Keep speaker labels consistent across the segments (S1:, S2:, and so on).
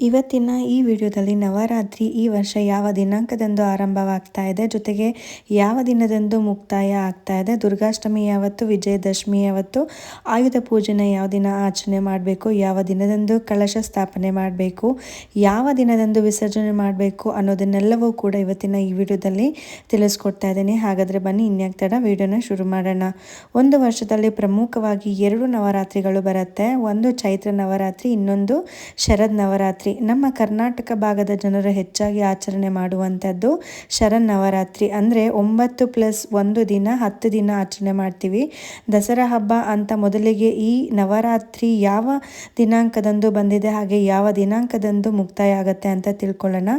S1: ಇವತ್ತಿನ ಈ ವಿಡಿಯೋದಲ್ಲಿ ನವರಾತ್ರಿ ಈ ವರ್ಷ ಯಾವ ದಿನಾಂಕದಂದು ಆರಂಭವಾಗ್ತಾ ಇದೆ, ಜೊತೆಗೆ ಯಾವ ದಿನದಂದು ಮುಕ್ತಾಯ ಆಗ್ತಾ ಇದೆ, ದುರ್ಗಾಷ್ಟಮಿ ಯಾವತ್ತು, ವಿಜಯದಶಮಿ ಯಾವತ್ತು, ಆಯುಧ ಪೂಜೆನ ಯಾವ ದಿನ ಆಚರಣೆ ಮಾಡಬೇಕು, ಯಾವ ದಿನದಂದು ಕಳಶ ಸ್ಥಾಪನೆ ಮಾಡಬೇಕು, ಯಾವ ದಿನದಂದು ವಿಸರ್ಜನೆ ಮಾಡಬೇಕು ಅನ್ನೋದನ್ನೆಲ್ಲವೂ ಕೂಡ ಇವತ್ತಿನ ಈ ವಿಡಿಯೋದಲ್ಲಿ ತಿಳಿಸ್ಕೊಡ್ತಾ ಇದ್ದೀನಿ. ಹಾಗಾದರೆ ಬನ್ನಿ, ಇನ್ಯಾಕ್ ತಡ ವಿಡಿಯೋನ ಶುರು ಮಾಡೋಣ. ಒಂದು ವರ್ಷದಲ್ಲಿ ಪ್ರಮುಖವಾಗಿ ಎರಡು ನವರಾತ್ರಿಗಳು ಬರುತ್ತೆ. ಒಂದು ಚೈತ್ರ ನವರಾತ್ರಿ, ಇನ್ನೊಂದು ಶರದ್ ನವರಾತ್ರಿ. ನಮ್ಮ ಕರ್ನಾಟಕ ಭಾಗದ ಜನರು ಹೆಚ್ಚಾಗಿ ಆಚರಣೆ ಮಾಡುವಂಥದ್ದು ಶರನ್ನವರಾತ್ರಿ ಅಂದರೆ ಒಂಬತ್ತು ಪ್ಲಸ್ ಒಂದು ದಿನ, ಹತ್ತು ದಿನ ಆಚರಣೆ ಮಾಡ್ತೀವಿ. ದಸರಾ ಹಬ್ಬ ಅಂತ ಮೊದಲಿಗೆ ಈ ನವರಾತ್ರಿ ಯಾವ ದಿನಾಂಕದಂದು ಬಂದಿದೆ, ಹಾಗೆ ಯಾವ ದಿನಾಂಕದಂದು ಮುಕ್ತಾಯ ಆಗುತ್ತೆ ಅಂತ ತಿಳ್ಕೊಳ್ಳೋಣ.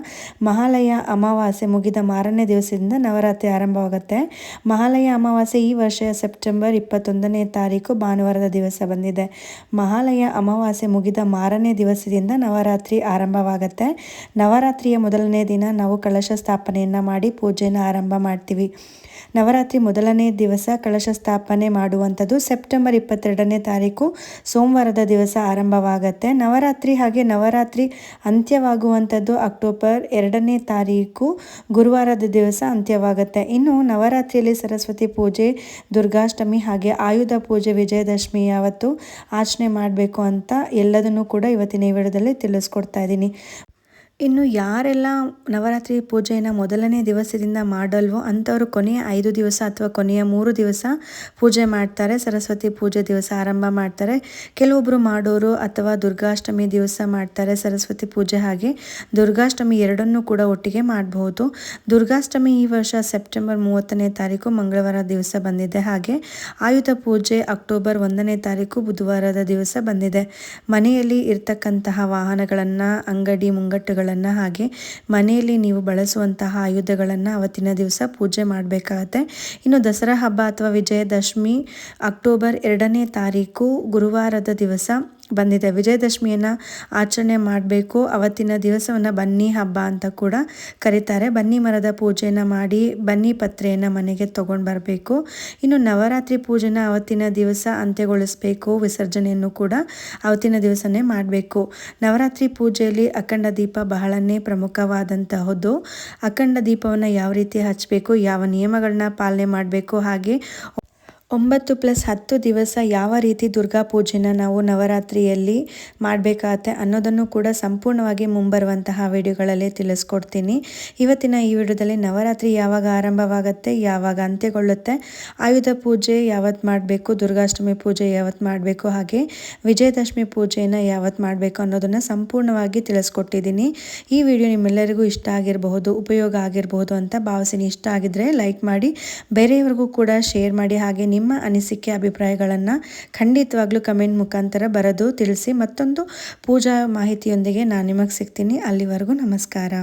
S1: ಮಹಾಲಯ ಅಮಾವಾಸ್ಯೆ ಮುಗಿದ ಮಾರನೇ ದಿವಸದಿಂದ ನವರಾತ್ರಿ ಆರಂಭವಾಗುತ್ತೆ. ಮಹಾಲಯ ಅಮಾವಾಸ್ಯೆ ಈ ವರ್ಷ ಸೆಪ್ಟೆಂಬರ್ ಇಪ್ಪತ್ತೊಂದನೇ ತಾರೀಕು ಭಾನುವಾರದ ದಿವಸ ಬಂದಿದೆ. ಮಹಾಲಯ ಅಮಾವಾಸ್ಯೆ ಮುಗಿದ ಮಾರನೇ ದಿವಸದಿಂದ ನವರಾತ್ರಿ ಆರಂಭವಾಗುತ್ತೆ. ನವರಾತ್ರಿಯ ಮೊದಲನೇ ದಿನ ನಾವು ಕಳಶ ಸ್ಥಾಪನೆಯನ್ನು ಮಾಡಿ ಪೂಜೆಯನ್ನು ಆರಂಭ ಮಾಡ್ತೀವಿ. ನವರಾತ್ರಿ ಮೊದಲನೇ ದಿವಸ ಕಳಶ ಸ್ಥಾಪನೆ ಮಾಡುವಂಥದ್ದು ಸೆಪ್ಟೆಂಬರ್ ಇಪ್ಪತ್ತೆರಡನೇ ತಾರೀಕು ಸೋಮವಾರದ ದಿವಸ ಆರಂಭವಾಗುತ್ತೆ. ನವರಾತ್ರಿ ಹಾಗೆ ನವರಾತ್ರಿ ಅಂತ್ಯವಾಗುವಂಥದ್ದು ಅಕ್ಟೋಬರ್ ಎರಡನೇ ತಾರೀಕು ಗುರುವಾರದ ದಿವಸ ಅಂತ್ಯವಾಗುತ್ತೆ. ಇನ್ನು ನವರಾತ್ರಿಯಲ್ಲಿ ಸರಸ್ವತಿ ಪೂಜೆ, ದುರ್ಗಾಷ್ಟಮಿ ಹಾಗೆ ಆಯುಧ ಪೂಜೆ, ವಿಜಯದಶಮಿ ಯಾವತ್ತು ಆಚರಣೆ ಮಾಡಬೇಕು ಅಂತ ಎಲ್ಲದನ್ನು ಕೂಡ ಇವತ್ತಿನ ಈ ವಿಡಿಯೋದಲ್ಲಿ ತಿಳಿಸ್ಕೊಡ್ತಾ ಇದ್ದೀನಿ. ಇನ್ನು ಯಾರೆಲ್ಲ ನವರಾತ್ರಿ ಪೂಜೆಯನ್ನು ಮೊದಲನೇ ದಿವಸದಿಂದ ಮಾಡಲ್ವೋ ಅಂಥವರು ಕೊನೆಯ ಐದು ದಿವಸ ಅಥವಾ ಕೊನೆಯ ಮೂರು ದಿವಸ ಪೂಜೆ ಮಾಡ್ತಾರೆ, ಸರಸ್ವತಿ ಪೂಜೆ ದಿವಸ ಆರಂಭ ಮಾಡ್ತಾರೆ. ಕೆಲವೊಬ್ಬರು ಮಾಡೋರು ಅಥವಾ ದುರ್ಗಾಷ್ಟಮಿ ದಿವಸ ಮಾಡ್ತಾರೆ, ಸರಸ್ವತಿ ಪೂಜೆ ಹಾಗೆ ದುರ್ಗಾಷ್ಟಮಿ ಎರಡನ್ನೂ ಕೂಡ ಒಟ್ಟಿಗೆ ಮಾಡಬಹುದು ದುರ್ಗಾಷ್ಟಮಿ ಈ ವರ್ಷ ಸೆಪ್ಟೆಂಬರ್ ಮೂವತ್ತನೇ ತಾರೀಕು ಮಂಗಳವಾರ ದಿವಸ ಬಂದಿದೆ. ಹಾಗೆ ಆಯುಧ ಪೂಜೆ ಅಕ್ಟೋಬರ್ ಒಂದನೇ ತಾರೀಕು ಬುಧವಾರದ ದಿವಸ ಬಂದಿದೆ. ಮನೆಯಲ್ಲಿ ಇರ್ತಕ್ಕಂತಹ ವಾಹನಗಳನ್ನು ಅಂಗಡಿ ಮುಂಗಟ್ಟುಗಳ ಹಾಗೆ ಮನೆಯಲ್ಲಿ ನೀವು ಬಳಸುವಂತಹ ಆಯುಧಗಳನ್ನು ಅವತ್ತಿನ ದಿವಸ ಪೂಜೆ ಮಾಡಬೇಕಾಗತ್ತೆ. ಇನ್ನು ದಸರಾ ಹಬ್ಬ ಅಥವಾ ವಿಜಯದಶಮಿ ಅಕ್ಟೋಬರ್ ಎರಡನೇ ತಾರೀಕು ಗುರುವಾರದ ದಿವಸ ಬಂದಿದೆ. ವಿಜಯದಶಮಿಯನ್ನು ಆಚರಣೆ ಮಾಡಬೇಕು. ಅವತ್ತಿನ ದಿವಸವನ್ನು ಬನ್ನಿ ಹಬ್ಬ ಅಂತ ಕೂಡ ಕರೀತಾರೆ. ಬನ್ನಿ ಮರದ ಪೂಜೆಯನ್ನು ಮಾಡಿ ಬನ್ನಿ ಪತ್ರೆಯನ್ನು ಮನೆಗೆ ತೊಗೊಂಡು ಬರಬೇಕು. ಇನ್ನು ನವರಾತ್ರಿ ಪೂಜೆನ ಅವತ್ತಿನ ದಿವಸ ಅಂತ್ಯಗೊಳಿಸಬೇಕು. ವಿಸರ್ಜನೆಯನ್ನು ಕೂಡ ಅವತ್ತಿನ ದಿವಸನೇ ಮಾಡಬೇಕು. ನವರಾತ್ರಿ ಪೂಜೆಯಲ್ಲಿ ಅಖಂಡ ದೀಪ ಬಹಳನೇ ಪ್ರಮುಖವಾದಂತಹದ್ದು ಅಖಂಡ ದೀಪವನ್ನು ಯಾವ ರೀತಿ ಹಚ್ಚಬೇಕು ಯಾವ ನಿಯಮಗಳನ್ನ ಪಾಲನೆ ಮಾಡಬೇಕು, ಹಾಗೆ ಒಂಬತ್ತು ಪ್ಲಸ್ ಹತ್ತು ದಿವಸ ಯಾವ ರೀತಿ ದುರ್ಗಾ ಪೂಜೆನ ನಾವು ನವರಾತ್ರಿಯಲ್ಲಿ ಮಾಡಬೇಕಾಗತ್ತೆ ಅನ್ನೋದನ್ನು ಕೂಡ ಸಂಪೂರ್ಣವಾಗಿ ಮುಂಬರುವಂತಹ ವಿಡಿಯೋಗಳಲ್ಲಿ ತಿಳಿಸ್ಕೊಡ್ತೀನಿ. ಇವತ್ತಿನ ಈ ವಿಡಿಯೋದಲ್ಲಿ ನವರಾತ್ರಿ ಯಾವಾಗ ಆರಂಭವಾಗುತ್ತೆ, ಯಾವಾಗ ಅಂತ್ಯಗೊಳ್ಳುತ್ತೆ, ಆಯುಧ ಪೂಜೆ ಯಾವತ್ತು ಮಾಡಬೇಕು, ದುರ್ಗಾಷ್ಟಮಿ ಪೂಜೆ ಯಾವತ್ತು ಮಾಡಬೇಕು, ಹಾಗೆ ವಿಜಯದಶಮಿ ಪೂಜೆಯನ್ನು ಯಾವತ್ತು ಮಾಡಬೇಕು ಅನ್ನೋದನ್ನು ಸಂಪೂರ್ಣವಾಗಿ ತಿಳಿಸ್ಕೊಟ್ಟಿದ್ದೀನಿ. ಈ ವಿಡಿಯೋ ನಿಮ್ಮೆಲ್ಲರಿಗೂ ಇಷ್ಟ ಆಗಿರಬಹುದು, ಉಪಯೋಗ ಆಗಿರಬಹುದು ಅಂತ ಭಾವಿಸಿನಿ ಇಷ್ಟ ಆಗಿದ್ರೆ ಲೈಕ್ ಮಾಡಿ, ಬೇರೆಯವ್ರಿಗೂ ಕೂಡ ಶೇರ್ ಮಾಡಿ, ಹಾಗೆ ನಿಮ್ಮ ಅನಿಸಿಕೆ, ಅಭಿಪ್ರಾಯಗಳನ್ನು ಖಂಡಿತವಾಗ್ಲೂ ಕಮೆಂಟ್ ಮುಖಾಂತರ ಬರೆದು ತಿಳಿಸಿ ಮತ್ತೊಂದು ಪೂಜಾ ಮಾಹಿತಿಯೊಂದಿಗೆ ನಾನು ನಿಮಗೆ ಸಿಗ್ತೀನಿ. ಅಲ್ಲಿವರೆಗೂ ನಮಸ್ಕಾರ.